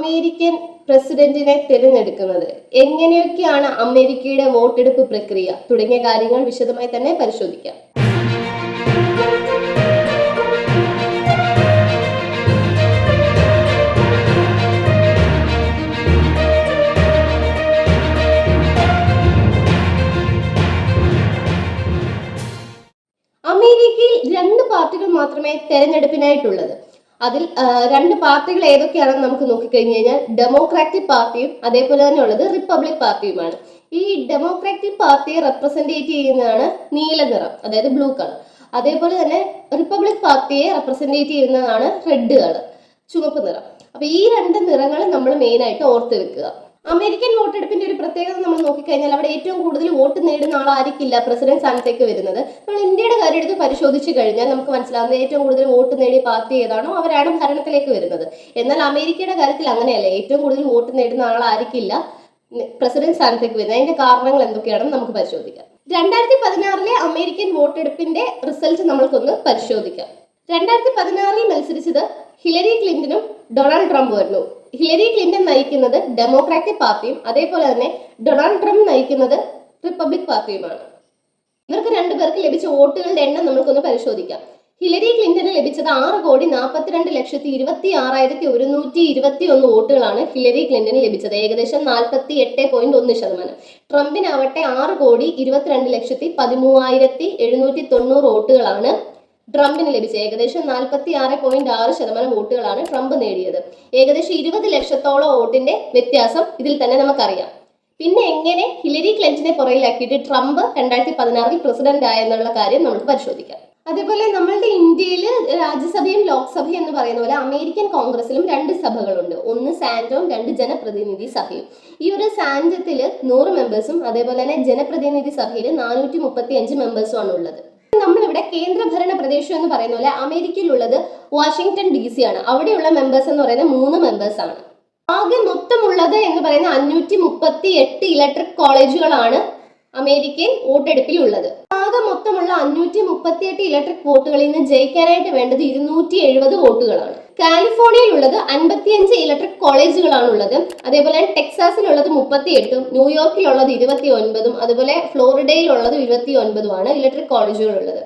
American പ്രസിഡന്റിനെ തിരഞ്ഞെടുക്കുന്നത്. എങ്ങനെയൊക്കെയാണ് അമേരിക്കയുടെ വോട്ടെടുപ്പ് പ്രക്രിയ? തുടങ്ങിയ കാര്യങ്ങൾ വിശദമായി തന്നെ പരിശോധിക്കാം. അമേരിക്കയിൽ രണ്ട് പാർട്ടികൾ മാത്രമേ തെരഞ്ഞെടുപ്പിനായിട്ടുള്ളത്. അതിൽ രണ്ട് പാർട്ടികൾ ഏതൊക്കെയാണെന്ന് നമുക്ക് നോക്കിക്കഴിഞ്ഞു കഴിഞ്ഞാൽ ഡെമോക്രാറ്റിക് പാർട്ടിയും അതേപോലെ തന്നെ ഉള്ളത് റിപ്പബ്ലിക് പാർട്ടിയുമാണ് ഈ ഡെമോക്രാറ്റിക് പാർട്ടിയെ റെപ്രസെന്റേറ്റ് ചെയ്യുന്നതാണ് നീല നിറം അതായത് ബ്ലൂ കളർ അതേപോലെ തന്നെ റിപ്പബ്ലിക് പാർട്ടിയെ റെപ്രസെന്റേറ്റ് ചെയ്യുന്നതാണ് റെഡ് കളർ ചുവപ്പ് നിറം. അപ്പൊ ഈ രണ്ട് നിറങ്ങൾ നമ്മൾ മെയിനായിട്ട് ഓർത്ത് വെക്കുക അമേരിക്കൻ വോട്ടെടുപ്പിന്റെ ഒരു പ്രത്യേകത നമ്മൾ നോക്കിക്കഴിഞ്ഞാൽ അവിടെ ഏറ്റവും കൂടുതൽ വോട്ട് നേടുന്ന ആളായിരിക്കില്ല പ്രസിഡന്റ് സ്ഥാനത്തേക്ക് വരുന്നത്. നമ്മൾ ഇന്ത്യയുടെ കാര്യം എടുത്ത് പരിശോധിച്ചു കഴിഞ്ഞാൽ നമുക്ക് മനസ്സിലാവുന്നത് ഏറ്റവും കൂടുതൽ വോട്ട് നേടിയ പാർട്ടി ഏതാണോ അവരാണ് ഭരണത്തിലേക്ക് വരുന്നത്. എന്നാൽ അമേരിക്കയുടെ കാര്യത്തിൽ അങ്ങനെയല്ല. ഏറ്റവും കൂടുതൽ വോട്ട് നേടുന്ന ആളായിരിക്കില്ല പ്രസിഡന്റ് സ്ഥാനത്തേക്ക് വരുന്നത്. അതിന്റെ കാരണങ്ങൾ എന്തൊക്കെയാണെന്ന് നമുക്ക് പരിശോധിക്കാം. രണ്ടായിരത്തി പതിനാറിലെ അമേരിക്കൻ വോട്ടെടുപ്പിന്റെ റിസൾട്ട് നമ്മൾക്കൊന്ന് പരിശോധിക്കാം. രണ്ടായിരത്തി പതിനാറിൽ മത്സരിച്ചത് ഹിലരി ക്ലിന്റനും ഡൊണാൾഡ് ട്രംപുമായിരുന്നു ഹിലരി ക്ലിന്റൺ നയിക്കുന്നത് ഡെമോക്രാറ്റിക് പാർട്ടിയും അതേപോലെ തന്നെ ഡൊണാൾഡ് ട്രംപ് നയിക്കുന്നത് റിപ്പബ്ലിക് പാർട്ടിയുമാണ്. ഇവർക്ക് രണ്ടുപേർക്ക് ലഭിച്ച വോട്ടുകളുടെ എണ്ണം നമുക്കൊന്ന് പരിശോധിക്കാം. ഹിലരി ക്ലിന്റന് ലഭിച്ചത് ആറ് കോടി നാൽപ്പത്തിരണ്ട് ലക്ഷത്തി ഇരുപത്തി ആറായിരത്തി ഒരുന്നൂറ്റി ഇരുപത്തി ഒന്ന് വോട്ടുകളാണ് ഹിലരി ക്ലിന്റന് ലഭിച്ചത്. ഏകദേശം നാൽപ്പത്തി എട്ട് പോയിന്റ് ഒന്ന് ശതമാനം. ട്രംപിനാവട്ടെ ആറ് കോടി ഇരുപത്തിരണ്ട് ലക്ഷത്തി പതിമൂവായിരത്തി എഴുന്നൂറ്റി തൊണ്ണൂറ് വോട്ടുകളാണ് ട്രംപിന് ലഭിച്ച ഏകദേശം നാൽപ്പത്തി ആറ് പോയിന്റ് ആറ് ശതമാനം വോട്ടുകളാണ് ട്രംപ് നേടിയത്. ഏകദേശം ഇരുപത് ലക്ഷത്തോളം വോട്ടിന്റെ വ്യത്യാസം ഇതിൽ തന്നെ നമുക്കറിയാം. പിന്നെ എങ്ങനെ ഹിലരി ക്ലിന്റനെ പുറകിലാക്കിയിട്ട് ട്രംപ് രണ്ടായിരത്തി പതിനാറിൽ പ്രസിഡന്റ് ആയെന്നുള്ള കാര്യം നമുക്ക് പരിശോധിക്കാം. അതേപോലെ നമ്മളുടെ ഇന്ത്യയിൽ രാജ്യസഭയും ലോക്സഭയും എന്ന് പറയുന്ന പോലെ അമേരിക്കൻ കോൺഗ്രസിലും രണ്ട് സഭകളുണ്ട്. ഒന്ന് സാൻഡവും രണ്ട് ജനപ്രതിനിധി സഭയും. ഈ ഒരു സാൻഡത്തിൽ നൂറ് മെമ്പേഴ്സും അതേപോലെ തന്നെ ജനപ്രതിനിധി സഭയിൽ നാനൂറ്റി മുപ്പത്തി അഞ്ച് മെമ്പേഴ്സും ആണ് ഉള്ളത്. നമ്മളിവിടെ കേന്ദ്രഭരണ പ്രദേശം എന്ന് പറയുന്ന പോലെ അമേരിക്കയിലുള്ളത് വാഷിങ്ടൺ ഡി സി ആണ്. അവിടെയുള്ള മെമ്പേഴ്സ് എന്ന് പറയുന്നത് മൂന്ന് മെമ്പേഴ്സ് ആണ്. ആകെ മൊത്തമുള്ളത് എന്ന് പറയുന്ന അഞ്ഞൂറ്റി മുപ്പത്തി എട്ട് ഇലക്ട്രിക് കോളേജുകളാണ് അമേരിക്കയിൽ വോട്ടെടുപ്പിൽ ഉള്ളത് ആകെ മൊത്തമുള്ള അഞ്ഞൂറ്റി മുപ്പത്തി എട്ട് ഇലക്ട്രിക് വോട്ടുകളിൽ നിന്ന് ജയിക്കാനായിട്ട് വേണ്ടത് ഇരുന്നൂറ്റി എഴുപത് വോട്ടുകളാണ്. കാലിഫോർണിയയിലുള്ളത് അൻപത്തിയഞ്ച് ഇലക്ട്രിക് കോളേജുകളാണ് ഉള്ളത് അതേപോലെ ടെക്സാസിലുള്ളത് മുപ്പത്തി എട്ടും ന്യൂയോർക്കിലുള്ളത് ഇരുപത്തി ഒൻപതും അതുപോലെ ഫ്ലോറിഡയിലുള്ളത് ഇരുപത്തി ഒൻപതുമാണ് ഇലക്ട്രിക് കോളേജുകൾ ഉള്ളത്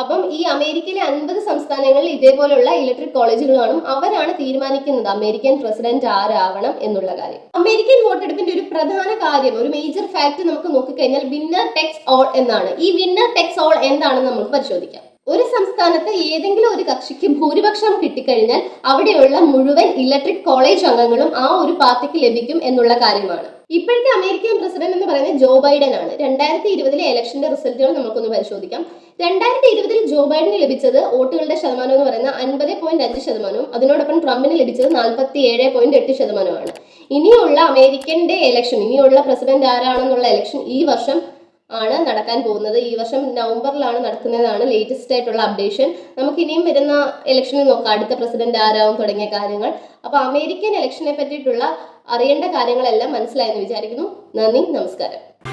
അപ്പം ഈ അമേരിക്കയിലെ അൻപത് സംസ്ഥാനങ്ങളിൽ ഇതേപോലുള്ള ഇലക്ട്രിക് കോളേജുകൾ കാണും. അവരാണ് തീരുമാനിക്കുന്നത് അമേരിക്കൻ പ്രസിഡന്റ് ആരാവണം എന്നുള്ള കാര്യം. അമേരിക്കൻ വോട്ടെടുപ്പിന്റെ ഒരു പ്രധാന കാര്യം ഒരു മേജർ ഫാക്ട് നമുക്ക് നോക്കിക്കഴിഞ്ഞാൽ വിന്നർ ടെക്സ് ഓൾ എന്നാണ്. ഈ വിന്നർ ടെക്സ് ഓൾ എന്താണെന്ന് നമുക്ക് പരിശോധിക്കാം. ഒരു സംസ്ഥാനത്ത് ഏതെങ്കിലും ഒരു കക്ഷിക്ക് ഭൂരിപക്ഷം കിട്ടിക്കഴിഞ്ഞാൽ അവിടെയുള്ള മുഴുവൻ ഇലക്ട്രിക് കോളേജ് അംഗങ്ങളും ആ ഒരു പാർട്ടിക്ക് ലഭിക്കും എന്നുള്ള കാര്യമാണ്. ഇപ്പോഴത്തെ അമേരിക്കൻ പ്രസിഡന്റ് എന്ന് പറയുന്നത് ജോ ബൈഡൻ ആണ്. രണ്ടായിരത്തി ഇരുപതിലെ ഇലക്ഷന്റെ റിസൾട്ടുകൾ നമുക്കൊന്ന് പരിശോധിക്കാം. രണ്ടായിരത്തി ഇരുപതിൽ ജോ ബൈഡന് ലഭിച്ചത് വോട്ടുകളുടെ ശതമാനം എന്ന് പറയുന്ന അൻപത് പോയിന്റ് അഞ്ച് ശതമാനവും അതിനോടൊപ്പം ട്രംപിന് ലഭിച്ചത് നാൽപ്പത്തി ഏഴ് പോയിന്റ് എട്ട് ശതമാനമാണ് ഇനിയുള്ള അമേരിക്കന്റെ ഇലക്ഷൻ ഇനിയുള്ള പ്രസിഡന്റ് ആരാണെന്നുള്ള ഇലക്ഷൻ ഈ വർഷം ആണ് നടക്കാൻ പോകുന്നത്. ഈ വർഷം നവംബറിലാണ് നടക്കുന്നതാണ് ലേറ്റസ്റ്റ് ആയിട്ടുള്ള അപ്ഡേഷൻ നമുക്ക് ഇനിയും വരുന്ന ഇലക്ഷനിൽ നോക്കാം. അടുത്ത പ്രസിഡന്റ് ആരാവും തുടങ്ങിയ കാര്യങ്ങൾ. അപ്പൊ അമേരിക്കൻ ഇലക്ഷനെ പറ്റിയിട്ടുള്ള അറിയേണ്ട കാര്യങ്ങളെല്ലാം മനസ്സിലായെന്ന് വിചാരിക്കുന്നു. നന്ദി നമസ്കാരം.